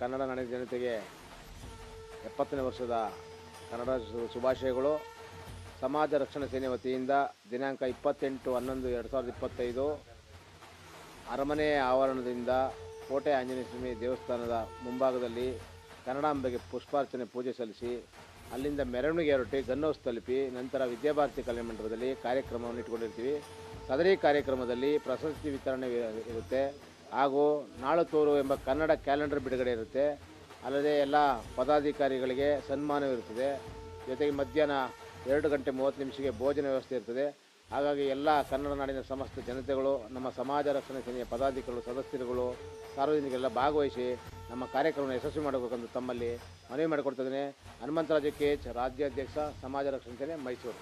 ಕನ್ನಡ ನಾಡಿನ ಜನತೆಗೆ ಎಪ್ಪತ್ತನೇ ವರ್ಷದ ಕನ್ನಡ ಶುಭಾಶಯಗಳು. ಸಮಾಜ ರಕ್ಷಣಾ ಸೇನೆ ವತಿಯಿಂದ ದಿನಾಂಕ ಇಪ್ಪತ್ತೆಂಟು ಹನ್ನೊಂದು ಎರಡು ಸಾವಿರದ ಇಪ್ಪತ್ತೈದು ಅರಮನೆ ಆವರಣದಿಂದ ಕೋಟೆ ಆಂಜನೇಯ ಸ್ವಾಮಿ ದೇವಸ್ಥಾನದ ಮುಂಭಾಗದಲ್ಲಿ ಕನ್ನಡಾಂಬೆಗೆ ಪುಷ್ಪಾರ್ಚನೆ ಪೂಜೆ ಸಲ್ಲಿಸಿ, ಅಲ್ಲಿಂದ ಮೆರವಣಿಗೆ ಹೊರಟಿ ಗನ್ನೌಸ್ ತಲುಪಿ, ನಂತರ ವಿದ್ಯಾಭಾರತಿ ಕಲ್ಯಾಣ ಮಂಟಪದಲ್ಲಿ ಕಾರ್ಯಕ್ರಮವನ್ನು ಇಟ್ಕೊಂಡಿರ್ತೀವಿ ಸದರಿ ಕಾರ್ಯಕ್ರಮದಲ್ಲಿ ಪ್ರಶಸ್ತಿ ವಿತರಣೆ ಇರುತ್ತೆ. ಹಾಗೂ ನಾಳತೂರು ಎಂಬ ಕನ್ನಡ ಕ್ಯಾಲೆಂಡರ್ ಬಿಡುಗಡೆ ಇರುತ್ತೆ. ಅಲ್ಲದೆ ಎಲ್ಲ ಪದಾಧಿಕಾರಿಗಳಿಗೆ ಸನ್ಮಾನವಿರುತ್ತದೆ ಜೊತೆಗೆ ಮಧ್ಯಾಹ್ನ ಎರಡು ಗಂಟೆ ಮೂವತ್ತು ನಿಮಿಷಕ್ಕೆ ಭೋಜನ ವ್ಯವಸ್ಥೆ ಇರ್ತದೆ. ಹಾಗಾಗಿ ಎಲ್ಲ ಕನ್ನಡ ನಾಡಿನ ಸಮಸ್ತ ಜನತೆಗಳು, ನಮ್ಮ ಸಮಾಜ ರಕ್ಷಣಾ ಸೇನೆಯ ಪದಾಧಿಕಾರಿಗಳು, ಸದಸ್ಯರುಗಳು, ಸಾರ್ವಜನಿಕರೆಲ್ಲ ಭಾಗವಹಿಸಿ ನಮ್ಮ ಕಾರ್ಯಕ್ರಮವನ್ನು ಯಶಸ್ವಿ ಮಾಡಬೇಕೆಂದು ತಮ್ಮಲ್ಲಿ ಮನವಿ ಮಾಡಿಕೊಡ್ತಿದ್ದೇನೆ ಹನುಮಂತರಾಜ ಕೆ ಎಚ್ ರಾಜ್ಯಾಧ್ಯಕ್ಷ, ಸಮಾಜ ರಕ್ಷಣಾ ಸೇನೆ ಮೈಸೂರು.